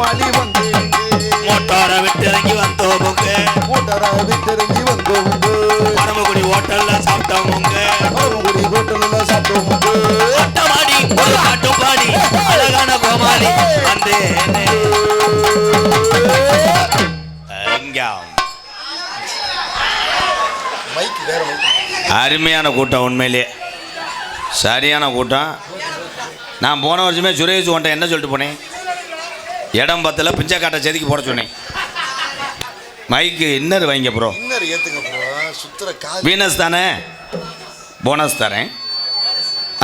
கோமாளி வந்தேனுங்க மோட்டாரை விட்டு இறங்கி வந்தோமுங்க மூட்டரா விட்டிறங்கி வந்தோமுங்க பரமக்குடி ஹோட்டல்ல சாப்பிட்டோமுங்க பரமக்குடி ஹோட்டல்ல சாப்பிட்டோமுங்க ஆட்டமாடி ஒரு பாட்டு பாடி அழகான கோமாளி வந்தேனே அருமையான கூட்டம் உண்மையிலே. சரியான கூட்டம். நான் போன வருஷமே சுரேஷ் உன்ட்ட என்ன சொல்லிட்டு போனேன்? இடம் பத்தில் பிஞ்சைக்காட்டை செதுக்கி போட சொன்னேன். மைக்கு இன்னர் வைங்க ப்ரோ இன்னர் ஏத்துங்க ப்ரோ காது. வீனஸ் தானே? போனஸ் தரேன்.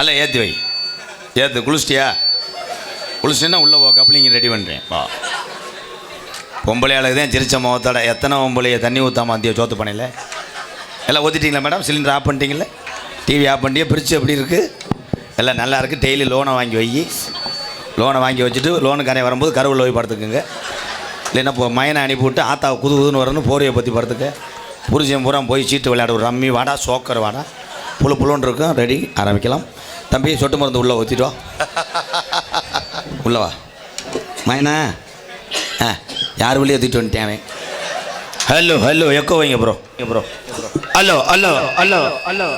அல்ல ஏற்றி வை. ஏற்று குளிச்சிட்டியா? குளிச்சின்னா உள்ளே போ கப்ளிங்க ரெடி பண்ணுறேன் வா. பொம்பளை ஆளுக்கு தான் சிரிச்ச முகத்தோட எத்தனை பொம்பளைய தண்ணி ஊற்றாம அந்திய சோத்து பண்ணல? எல்லாம் ஊற்றிட்டீங்களா மேடம் சிலிண்டர் ஆஃப் பண்ணிட்டீங்களே? டிவி ஆஃப் பண்ணியே பிரிட்ஜ் எப்படி இருக்குது எல்லாம் நல்லா இருக்குது டெய்லி லோனை வாங்கி வை. லோனை வாங்கி வச்சுட்டு லோனுக்காரே வரும்போது கருவில் போய் படுத்துக்குங்க. இல்லைன்னா இப்போ மயனை அனுப்பி விட்டு ஆத்தா குது குதுன்னு வரணும் போரியை பற்றி படுத்துக்க. புருஷன் பூரா போய் சீட்டு விளையாடு ரம்மி வாடா சோக்கர் வாடா. புழு புழுன்னு இருக்கும் ரெடி ஆரம்பிக்கலாம். தம்பி சொட்டு மருந்து உள்ளே ஊற்றிட்டு வா. உள்ள வா. மயனா. ஆ யார் வெளியே ஊற்றிட்டு வந்துட்டேன் ஹலோ ஹலோ எக்கோ வைங்க bro bro hello hello hello hello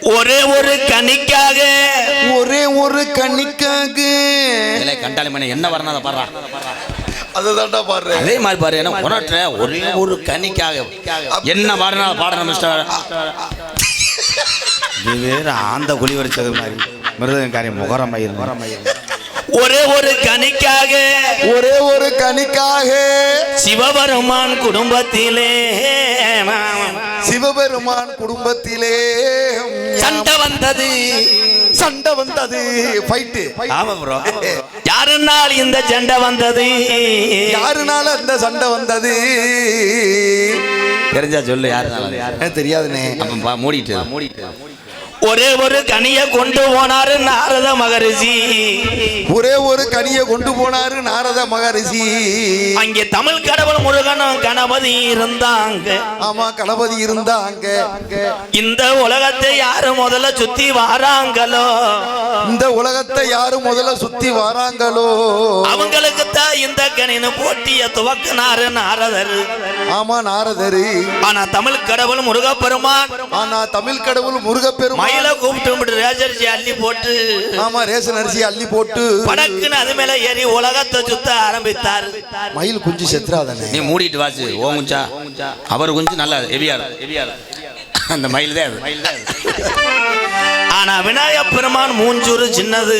ஒரே ஒரு கனிக்காக. ஒரே ஒரு கண்ணிக்காக இல்லை கண்டாளி மணி என்ன வரணும் அதை பாடுறா அதுதான்டா பாடுற. அதே மாதிரி பாரு என்ன உணர்ற ஒரே ஒரு கனிக்காக. என்ன பாடுனா பாடணும் மிஸ்டர் இது ஆந்த குழி வரிச்சது மாதிரி. மிருதங்க காரியம் முகரம் மயில் முகரம் மயில். ஒரே ஒரு கனிக்காக. ஒரே ஒரு கனிக்காக. சிவபெருமான் குடும்பத்திலே. சிவபெருமான் குடும்பத்திலே சண்டை வந்தது. சண்டை வந்தது. ஃபைட்டு ஆமா ப்ரோ யாருனால் இந்த சண்டை வந்தது? யாருனால அந்த சண்டை வந்தது? தெரிஞ்சா சொல்லு யாரு எனக்கு தெரியாதுனே அப்ப மூடிட்டு. மூடிட்டு. ஒரே ஒரு கனியை கொண்டு போனாரு நாரத மகரிஷி. ஒரே ஒரு கனியை கொண்டு போனாரு நாரத மகரிஷி. அங்கே தமிழ் கடவுள் முருகனும் கணபதி இருந்தாங்க. ஆமா கணபதி இருந்தா அங்க இந்த உலகத்தை யாரு முதல்ல சுத்தி வாராங்களோ? இந்த உலகத்தை யாரு முதல்ல சுத்தி வராங்களோ? அவங்களுக்கு தான் இந்த கணினு போட்டிய துவக்கினாரு நாரதர். ஆமா நாரதரு. ஆனா தமிழ் கடவுள் முருகப்பெருமான். ஆனா தமிழ் கடவுள் முருகப்பெருமான் மயில கூப்பிட்டு ரேஜர்ஜி அள்ளி போட்டு ஆமா ரேஷன் அரிசி அள்ளி போட்டு. படக்குன்னு அது மேல ஏறி உலகத்தை சுத்த ஆரம்பித்தார். மயில் குஞ்சு செத்துறாதானே? நீ மூடிட்டு வாச்சு ஓ குஞ்சா அவர் குஞ்சு நல்லா ஹெவியா ஹெவியா அந்த மயில் தான் அது. மயில் தான் ஆனா விநாயகப் பெருமான் மூஞ்சூறு சின்னது.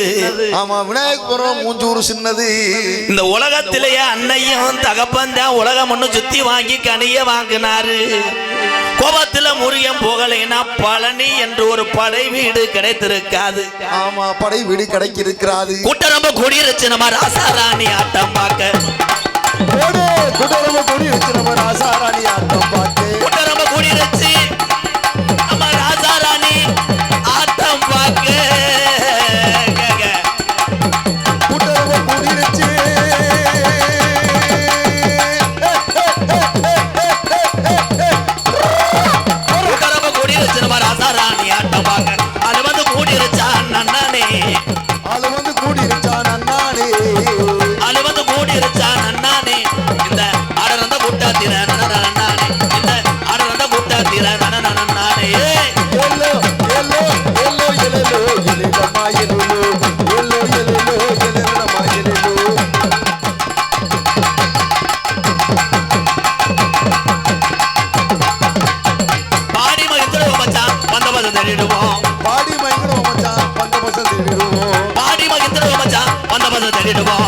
ஆமா விநாயகபுரம் மூஞ்சூறு சின்னது. இந்த உலகத்திலேயே அன்னையும் தகப்பன் தான் உலகம் ஒண்ணு சுத்தி வாங்கி கனிய வாங்கினாரு. கோபத்துல முருகன் போகலைன்னா பழனி என்று ஒரு படை வீடு கிடைத்திருக்காது. ஆமா படை வீடு கிடைக்கி இருக்கிறாது கூட்டம் ரொம்ப கூடியிருச்சு நம்ம ராசாராணி ஆட்டம் பார்க்க. ஓடு குடரம கொடி வச்சு நம்ம ராசாராணி ஆட்டம் பாட்டு வந்த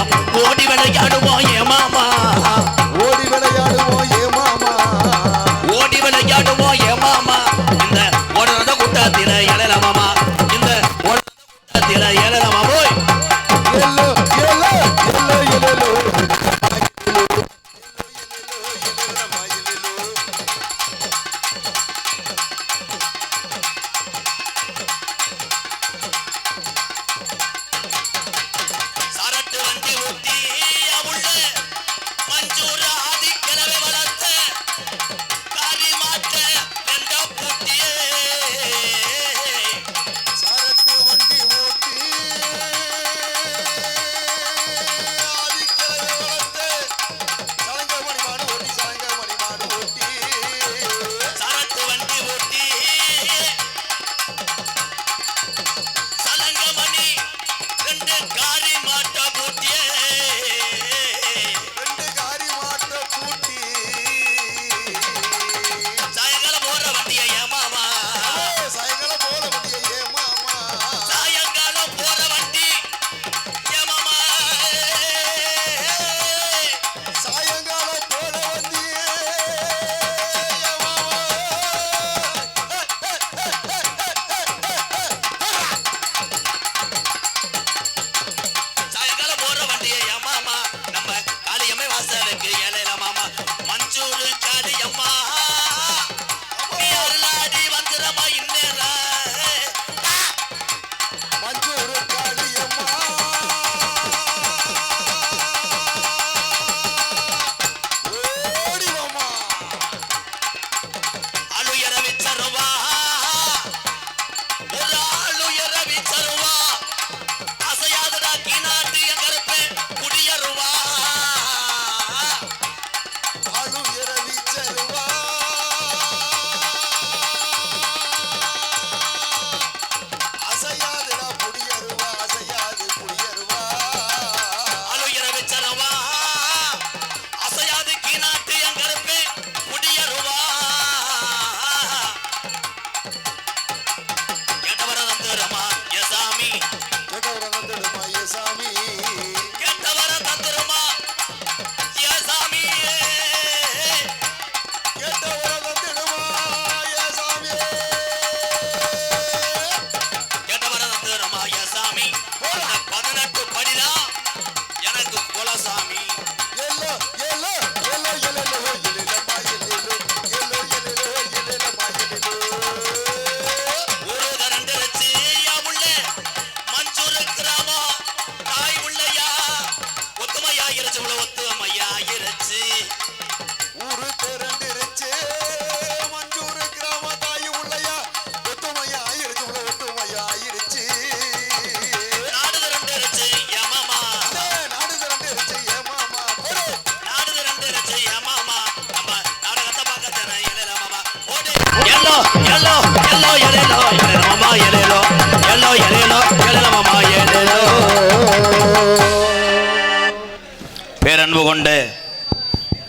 எல்லோ எல்லோ எல்லோ எலேலோ எலேலோ மாமா எலேலோ எல்லோ எலேலோ எலேலோ மாமா எலேலோ பேரன்பு கொண்டு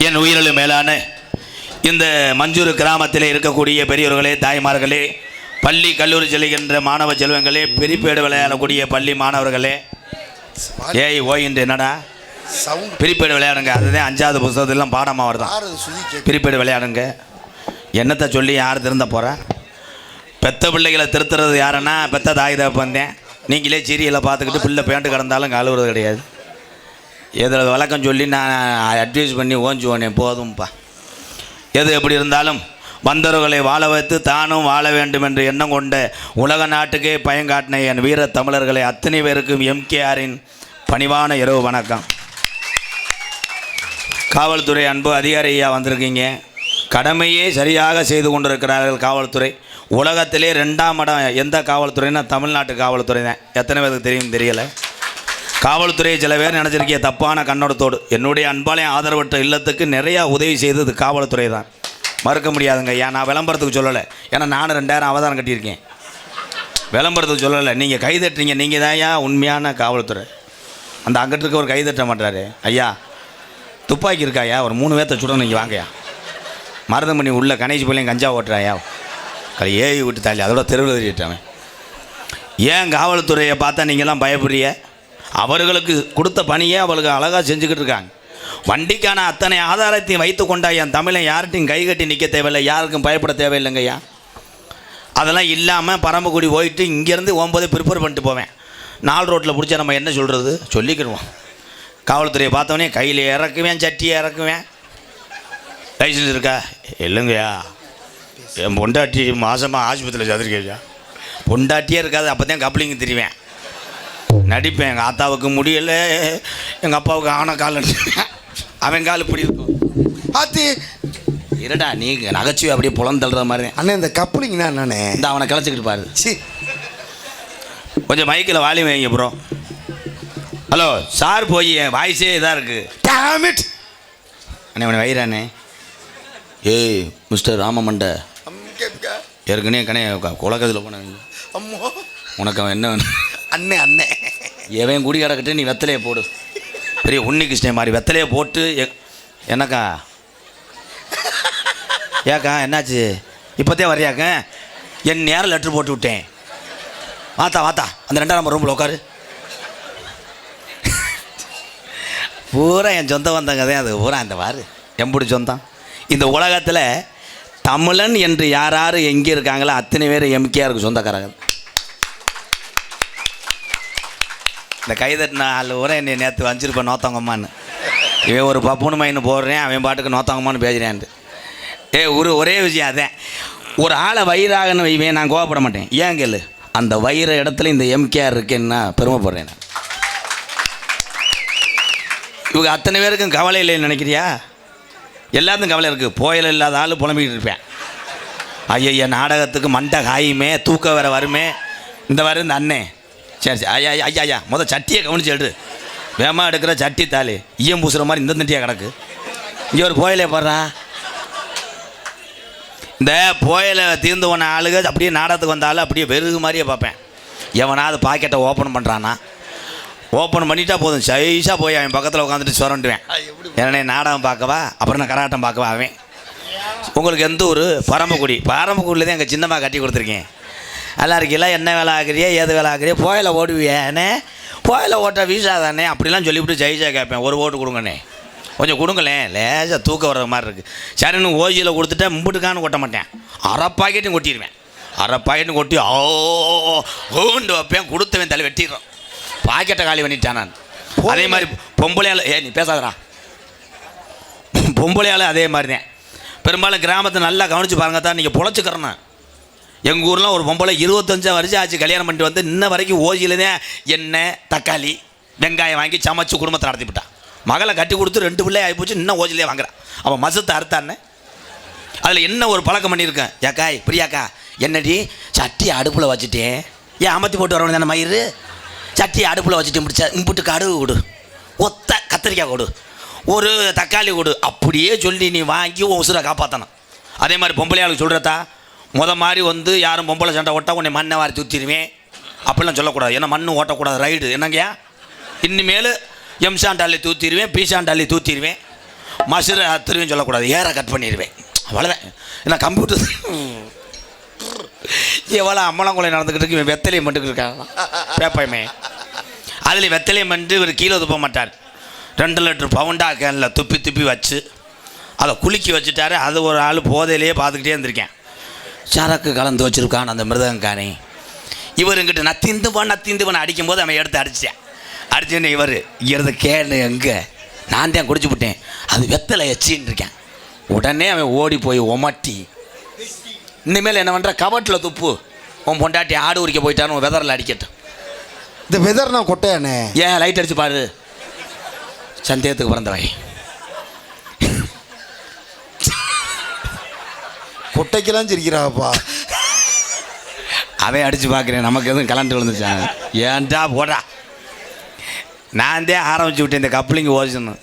என் உயிரிலும் மேலான இந்த மஞ்சூர் கிராமத்தில் இருக்கக்கூடிய பெரியவர்களே தாய்மார்களே பள்ளி கல்லூரி செல்கின்ற மாணவ செல்வங்களே பிரிப்பேடு விளையாடக்கூடிய பள்ளி மாணவர்களே. ஏய் ஓய் என்று என்னடா? பிரிப்பேடு விளையாடுங்க. அதுதான் அஞ்சாவது புத்தகத்திலாம் பாடமாக வருதான் பிரிப்பேடு விளையாடுங்க. என்னத்தை சொல்லி யார் திருந்த போகிறா பெத்த பிள்ளைகளை திருத்துறது யாருன்னா பெத்த தாய் தகப்பந்தேன் நீங்களே சீரியலை பார்த்துக்கிட்டு பிள்ளை பேண்ட்டு கிடந்தாலும் கழுவுறது கிடையாது. இதில் விளக்கம் சொல்லி நான் அட்வைஸ் பண்ணி ஓஞ்சுவோனே போதும்ப்பா எது எப்படி இருந்தாலும் வந்தவர்களை வாழ வைத்து தானும் வாழ வேண்டும் என்று எண்ணம் கொண்ட உலக நாட்டுக்கே பயங்காட்டின என் வீர தமிழர்களை அத்தனை பேருக்கும் எம்கேஆரின் பணிவான இரவு வணக்கம். காவல்துறை அன்பு அதிகாரி ஐயா வந்திருக்கீங்க. கடமையே சரியாக செய்து கொண்டிருக்கிறார்கள் காவல்துறை. உலகத்திலே ரெண்டாம் இடம் எந்த காவல்துறைன்னா தமிழ்நாட்டு காவல்துறை தான். எத்தனை பேருக்கு தெரியும் தெரியலை. காவல்துறையை சில பேர் நினச்சிருக்கிய தப்பான கண்ணோடத்தோடு என்னுடைய அன்பாலையும் ஆதரவற்ற இல்லத்துக்கு நிறையா உதவி செய்தது காவல்துறை தான். மறுக்க முடியாதுங்க ஐயா நான் விளம்பரத்துக்கு சொல்லலை. ஏன்னா நானும் ரெண்டாயிரம் அவதாரம் கட்டியிருக்கேன். விளம்பரத்துக்கு சொல்லலை. நீங்கள் கைதட்டுறீங்க நீங்கள் தான் ஐயா உண்மையான காவல்துறை. அந்த அங்கிட்டு இருக்க ஒரு கைதட்ட மாட்டாரு. ஐயா துப்பாக்கி இருக்காயா ஒரு மூணு பேர்த்த சுடணும் நீங்கள் வாங்கயா மருதமணி உள்ள கணேஷ் பிள்ளைங்க கஞ்சா ஓட்டுறாயா? கலை ஏவி விட்டு தாலி அதோட தெருவில் தெரியிட்டான் ஏன் காவல்துறையை பார்த்தா நீங்களாம் பயப்படுறிய அவர்களுக்கு கொடுத்த பணியை அவளுக்கு அழகாக செஞ்சுக்கிட்டு இருக்காங்க. வண்டிக்கான அத்தனை ஆதாரத்தையும் வைத்து கொண்டா என் தமிழன் யார்கிட்டையும் கை கட்டி நிற்க தேவையில்லை யாருக்கும் பயப்பட தேவையில்லைங்கய்யா. அதெல்லாம் இல்லாமல் பரம்பக்குடி போயிட்டு இங்கேருந்து ஒம்பது ப்ரிப்பேர் பண்ணிட்டு போவேன். நாலு ரோட்டில் பிடிச்சா நம்ம என்ன சொல்கிறது சொல்லிக்கிடுவோம். காவல்துறையை பார்த்தவொடனே கையில் இறக்குவேன் சட்டியை இறக்குவேன். லைசன்ஸ் இருக்கா? இல்லைங்கய்யா. என் பொண்டாட்டி மாதமாக ஆஸ்பத்திரியில் சதுரிக்கையா பொண்டாட்டியே இருக்காது அப்போ தான் கப்ளிங்க தெரிவேன். நடிப்பேன் எங்கள் ஆத்தாவுக்கு முடியல எங்கள் அப்பாவுக்கு ஆன கால் அவன் கால் இப்படி இருக்கும். ஆத்தி! இருடா நீ நகைச்சுவை அப்படியே புலந்தள்ளுற மாதிரி. தான் அண்ணே இந்த கப்ளிங்னா என்னண்ணே இந்த அவனை கிளச்சிக்கிட்டு பாரு. சி. கொஞ்சம் மைக்கில் வாலி வைங்க ப்ரோ ஹலோ சார் போய் என் வாய்ஸே இதாக இருக்குது அண்ணே அவனை வைரானே ஏய் மிஸ்டர் ராமமண்ட. ஏற்கனவே கணே குலக்கத்தில் போனவங்க அம்மா. உனக்கு அவன் என்ன அண்ணே அண்ணே. எவன் குடி கிடக்கட்டு நீ வெத்தலையை போடு. பெரிய உன்னி கிருஷ்ணன் மாதிரி வெத்தலையை போட்டு என்னக்கா? ஏக்கா என்னாச்சு? இப்போத்தே வரியாக்க என் நேரம் லெட்ரு போட்டு விட்டேன். வாத்தா வாத்தா அந்த ரெண்டாம் நம்பர் ரூமில் உட்காரு பூரா என் சொந்த வந்தங்க தான் அது பூரா இந்த வாரு எம்புடி சொந்தம். இந்த உலகத்தில் தமிழன் என்று யார் யார் எங்கே இருக்காங்களோ அத்தனை பேர் எம்கேஆருக்கு சொந்தக்காரங்க இந்த கைதட்டின ஆள் ஊரா என்னை நேற்று வஞ்சிருப்பேன் நோத்தங்கம்மான்னு. இவன் ஒரு பப்புனு மைன்னு போடுறேன் அவன் பாட்டுக்கு நோத்தங்கம்மான்னு பேசுகிறேன்ட்டு ஏ ஒரு ஒரே விஷயம் அதான் ஒரு ஆளை வயிறாகன்னு வைவேன் நான் கோவப்பட மாட்டேன். ஏன் கேளு? அந்த வயிறு இடத்துல இந்த எம்கேஆர் இருக்கேன்னா பெருமைப்படுறேன் இவங்க அத்தனை பேருக்கும் கவலை இல்லைன்னு நினைக்கிறியா? எல்லாத்துக்கும் கவலை இருக்குது புயல் இல்லாத ஆள் புலம்பிக்கிட்டு இருப்பேன். ஐயா நாடகத்துக்கு மண்டை காயுமே தூக்கம் வேற வருமே. இந்த வர இந்த அண்ணே. சரி சரி. ஐயா ஐயா, ஐயா ஐயா. சட்டியை கவனிச்சு எடு வேமா எடுக்கிற சட்டி தாலி. ஈயம் பூசுகிற மாதிரி இந்த தண்டியாக கிடக்கு. இங்கே ஒரு புயலே போடுறா. இந்த புயலை தீர்ந்து போன ஆளுக அப்படியே நாடகத்துக்கு வந்தாலும் அப்படியே வெறுகு மாதிரியே பார்ப்பேன். எவனாவது பாக்கெட்டை ஓப்பன் பண்ணுறான்னா ஓப்பன் பண்ணிட்டா போதும். சைஸாக போய் அவன் பக்கத்தில் உட்காந்துட்டு சுரண்டுவேன். ஏன்னா நாடகம் பார்க்கவா? அப்புறம் நான் கராட்டம் பார்க்கவா அவன்? உங்களுக்கு எந்த ஊர்? பரமக்குடி. பரமக்குடியில் தான் எங்கள் சின்னம்மா கட்டி கொடுத்துருக்கேன். நல்லா இருக்கீங்களா என்ன வேலை ஆகுறியா? ஏது வேலை ஆகுறியா? புயல ஓடுவியானே புயல ஓட்ட வீசா தானே அப்படிலாம் சொல்லிவிட்டு ஜெயிச்சா கேட்பேன். ஒரு ஓட்டு கொடுங்கண்ணே. கொஞ்சம் கொடுங்களேன். லேசாக தூக்கம் வர்ற மாதிரி இருக்குது சரின்னு ஓஜியில் கொடுத்துட்டா மும்பிட்டுக்கான்னு கொட்ட மாட்டேன். அரை பாக்கெட்டும் கொட்டிடுவேன் அரை பாக்கெட்டும் கொட்டி ஓ ஓண்டு வைப்பேன். கொடுத்தவன் தலை வெட்டிடுறான். பாக்கெட்டை காலி பண்ணிட்டான் நான். அதே மாதிரி பொம்பளையால் ஏ நீ பேசாதடா. பொம்பளையால் அதே மாதிரி தான் பெரும்பாலும் கிராமத்தை நல்லா கவனித்து பாருங்க தான் நீங்கள் பொழைச்சிக்கிறணும் எங்கள் ஊரில் ஒரு பொம்பளை இருபத்தஞ்சா வருஷம் ஆச்சு கல்யாணம் பண்ணிட்டு வந்து இன்ன வரைக்கும் ஓசியில் தான் எண்ணெய் தக்காளி வெங்காயம் வாங்கி சமைச்சு குடும்பத்தை நடத்திவிட்டான் மகளை கட்டி கொடுத்து ரெண்டு பிள்ளை ஆகிப்போச்சு இன்னும் ஓசிலே வாங்குறான் அவன் மசத்தை அறுத்தானே அதில் என்ன ஒரு பழக்கம் பண்ணியிருக்கேன்? ஏக்காய் பிரியாக்கா என்னடி சட்டி அடுப்பில் வச்சுட்டேன். ஏன் அமர்த்தி போட்டு வரணும் தானே மயிறு? சட்டி அடுப்பில் வச்சுட்டு முடிச்சா இம்புட்டு கடுகு கொடு. ஒத்த கத்திரிக்காய் கொடு. ஒரு தக்காளி கொடு. அப்படியே சொல்லி நீ வாங்கி உன் உசுரை காப்பாற்றணும் அதே மாதிரி பொம்பளையாளுக்கு சொல்கிறதா முத மாதிரி வந்து யாரும் பொம்பளை சண்டை ஓட்டா உன்னை மண்ணை வாரி தூத்திடுவேன். அப்படிலாம் சொல்லக்கூடாது. ஏன்னா மண் ஓட்டக்கூடாது. ரைடு. என்னங்கய்யா? இனிமேல் எம்சாண்டாலி தூத்திடுவேன் பீசாண்டாலி தூத்திடுவேன். மசுரை அத்துருவேன் சொல்லக்கூடாது. ஏற கட் பண்ணிடுவேன். அவ்வளோதான் ஏன்னா கம்ப்யூட்டர் எவ்வளோ அம்மலங்குலை நடந்துக்கிட்டு இருக்கு? இவன் வெத்தலையை மட்டுக்கிட்டு இருக்காங்க பேப்பையுமே. அதில் வெத்தலையை மட்டும் இவர் கீழே துப்ப மாட்டார். ரெண்டு லிட்டர் பவுண்டாக கேனில் துப்பி துப்பி வச்சு அதை குலுக்கி வச்சுட்டாரு. அது ஒரு ஆள் போதையிலேயே பார்த்துக்கிட்டே இருந்திருக்கேன். சரக்கு கலந்து வச்சுருக்கான் அந்த மிருதங்கானே இவர் இங்கிட்டு நான் திந்துவான் நான் திந்துவான் அடிக்கும்போது அவன் எடுத்து அடிச்சேன் அடிச்சுன்னு இவர் இருந்து கேளு எங்கே? நான் தான் குடிச்சு விட்டேன் அது வெத்தலை எச்சின்னு இருக்கேன். உடனே அவன் ஓடி போய் ஒமட்டி இனிமேல் என்ன பண்ணுற கபட்டில் துப்பு. உன் பொண்டாட்டி ஆடு உரிக்க போயிட்டான்னு உன் வெதரில் அடிக்கட்டும். இந்த வெதர் நான் கொட்டையானே ஏன் லைட் அடிச்சு பாரு. சந்தேகத்துக்கு பிறந்தவை கொட்டைக்கெல்லாம் சிரிக்கிறாப்பா. அவன் அடிச்சு பார்க்குறேன். நமக்கு எதுவும் கலண்டு விழுந்துச்சான் ஏன்டா போடா. நான் தான் ஆரம்பிச்சு விட்டேன் இந்த கப்ளிங் ஓசணும்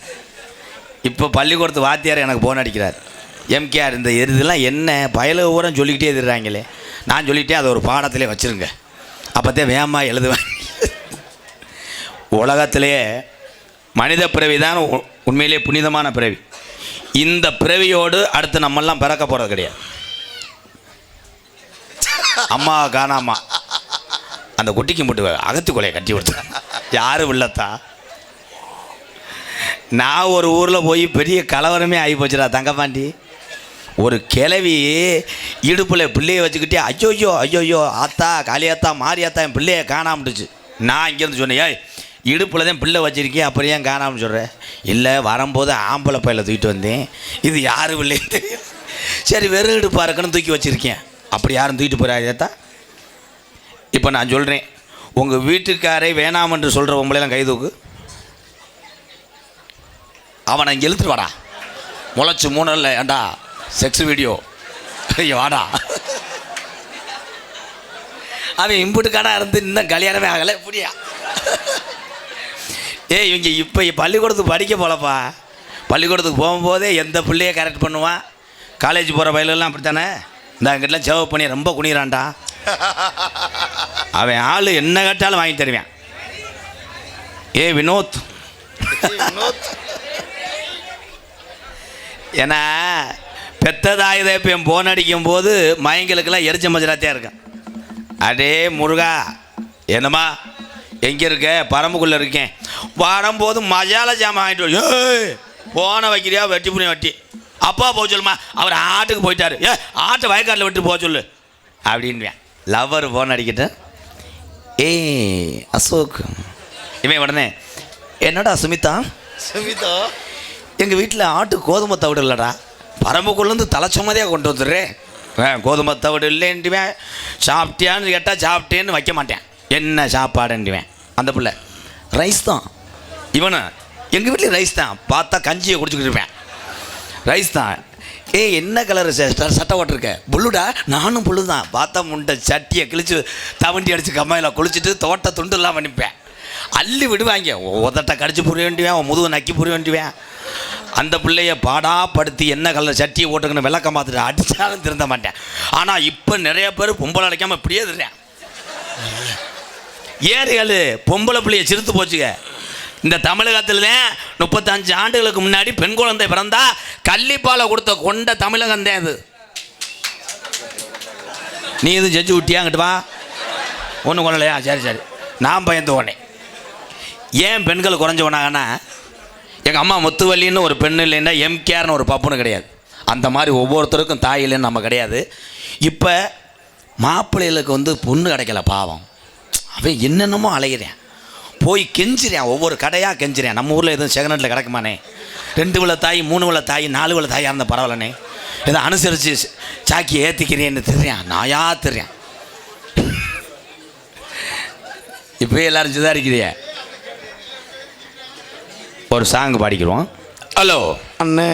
இப்போ பள்ளிக்கூடத்து வாத்தியார் எனக்கு ஃபோன் அடிக்கிறார். எம்கேஆர் இந்த இதெல்லாம் என்ன? பயல ஊரம் சொல்லிக்கிட்டே எதிர்றாங்களே நான் சொல்லிட்டே அதை ஒரு பாடத்திலே வச்சுருங்க. அப்போத்தான் வேமா எழுதுவேன் உலகத்திலேயே மனித பிறவி தான் உ- உண்மையிலேயே புனிதமான பிறவி. இந்த பிறவியோடு அடுத்து நம்மெல்லாம் பிறக்க போகிறது கிடையாது. அம்மா காணாமா. அந்த குட்டிக்கு மட்டும் அகத்து கொலையை கட்டி கொடுத்தேன் யாரும் இல்லத்தா நான் ஒரு ஊரில் போய் பெரிய கலவரமே ஆகி போச்சுடா தங்கப்பாண்டி. ஒரு கிளவி இடுப்பில் பிள்ளையை வச்சுக்கிட்டே ஐயோயோ ஐயோயோ ஆத்தா காளியாத்தா மாரியாத்தா என் பிள்ளையை காணாமட்டுச்சு. நான் இங்கேருந்து சொன்னேன் ஏய் இடுப்பில் தான் பிள்ளை வச்சுருக்கேன் அப்புறம் ஏன் காணாமல் சொல்கிறேன் இல்லை வரும்போது ஆம்பளை பையில தூக்கிட்டு வந்தேன். இது யார் பிள்ளைன்னு தெரியும் சரி வெறும் இடுப்பாக இருக்குன்னு தூக்கி வச்சுருக்கேன். அப்படி யாரும் தூக்கிட்டு போகிறாதேத்தா இப்போ நான் சொல்கிறேன் உங்கள் வீட்டுக்காரை வேணாம் என்று சொல்கிற உங்களையெல்லாம் கை தூக்கு. அவனை இங்கே இழுத்துட்டு வாடா. முளைச்சி மூணு இல்லை ஏண்டா? செக்ஸ் வீடியோ வாடா. அவன் இம்புட்டு கடை இருந்து இன்னும் கல்யாணமே ஆகலை இப்படியா ஏய் இவங்க இப்போ பள்ளிக்கூடத்துக்கு படிக்க போலப்பா. பள்ளிக்கூடத்துக்கு போகும்போதே எந்த பிள்ளைய கரெக்ட் பண்ணுவான்? காலேஜ் போகிற பயிலெல்லாம் அப்படித்தானே? இந்த அங்கிட்டலாம் சேவ் பண்ணி ரொம்ப குனிறான்டா அவன் ஆள் என்ன கேட்டாலும் வாங்கி தருவேன். ஏ வினோத். ஏன்னா பெத்ததாயுத இப்போ என் போன் அடிக்கும் போது மயங்களுக்கெல்லாம் எரிச்ச மஜராத்தியாக இருக்கேன் அடே முருகா என்னம்மா எங்கே இருக்க பரம்புக்குள்ளே இருக்கேன். வரும்போது மஜால ஜாமான் வாங்கிட்டு வா. ஏய் போன வைக்கிறியா? வெட்டி புண்ணி வெட்டி. அப்பா போக சொல்லுமா அவர் ஆட்டுக்கு போயிட்டாரு. ஏ ஆட்டை வயக்காட்டில் விட்டு போக சொல்லு. அப்படின்வேன் லவ்வர் ஃபோன் அடிக்கிட்டேன் ஏய் அசோக். இவன் உடனே என்னடா சுமிதா சுமிதா எங்கள் வீட்டில் ஆட்டு கோதுமை தவிடு இல்லைடா. பரம்புக்குள்ளேருந்து தலைச்சுமதியாக கொண்டு வந்துடுறேன் கோதுமை தவிடு இல்லைன்ட்டுவேன் சாப்பிட்டியான்னு கேட்டால் சாப்பிட்டேன்னு வைக்க மாட்டேன். என்ன சாப்பாடுன்ட்டுவேன் அந்த பிள்ளை. ரைஸ் தான். இவனு எங்கள் வீட்லேயும் ரைஸ் தான். பார்த்தா கஞ்சியை குடிச்சுக்கிட்டு இருப்பேன். ரைஸ் தான். ஏய் என்ன கலர் சட்டை ஓட்டிருக்க புல்லுடா? நானும் புல்லு தான் பார்த்தா முண்டை சட்டியை கிழிச்சு தவண்டி அடித்து கம்மாயில் குளிச்சுட்டு தோட்ட துண்டுலாம் பண்ணிப்பேன் அள்ளி விடுவாங்க. உதட்ட கடிச்சு புரிய வேண்டியவன் முதுகு நக்கி புரிய வேண்டியவன். அந்த பிள்ளைய பாடாப்படுத்தி என்ன கலர் சட்டியை ஓட்டுக்கணும் விளக்கம் பார்த்துட்டு அடித்தாலும் திருந்த மாட்டேன். ஆனால் இப்போ நிறைய பேர் பொம்பளை அடைக்காமல் இப்படியே திருறேன் ஏறுகள் பொம்பளை பிள்ளைய சிரித்து போச்சுங்க. இந்த தமிழகத்தில் தான் முப்பத்தஞ்சு ஆண்டுகளுக்கு முன்னாடி பெண் குழந்தை பிறந்தா கள்ளிப்பாலை கொடுத்த கொண்ட தமிழகம் தான் இது நீ எதுவும் செஞ்சு விட்டியாங்கிட்டு வா. ஒன்றும் கொள்ளலையா? சரி சரி. நான் பயந்து போனேன் ஏன் பெண்கள் குறைஞ்சு போனாங்கன்னா எங்கள் அம்மா முத்துவல்லின்னு ஒரு பெண்ணு இல்லைன்னா எம்கேஆர்னு ஒரு பப்புன்னு கிடையாது. அந்த மாதிரி ஒவ்வொருத்தருக்கும் தாய் இல்லைன்னு நம்ம கிடையாது. இப்போ மாப்பிள்ளைகளுக்கு வந்து பொண்ணு கிடைக்கல பாவம். அவன் என்னென்னமோ அலைகிறேன் போய் கெஞ்சிறேன் ஒவ்வொரு கடையாக கெஞ்சிறேன். நம்ம ஊரில் எதுவும் செகனட்டில் கிடக்குமானே? ரெண்டு விழ தாய் மூணு விழ தாய் நாலு விழ தாயாக இருந்தால் பரவாயில்லண்ணே. இதை அனுசரித்து சாக்கி ஏற்றிக்கிறேன்னு தெரியான். நாயா தெரியான். இப்போ எல்லாரும் சுதாரிக்கிறிய ஒரு சாங் பாடிக்கிறோம் ஹலோ அண்ணே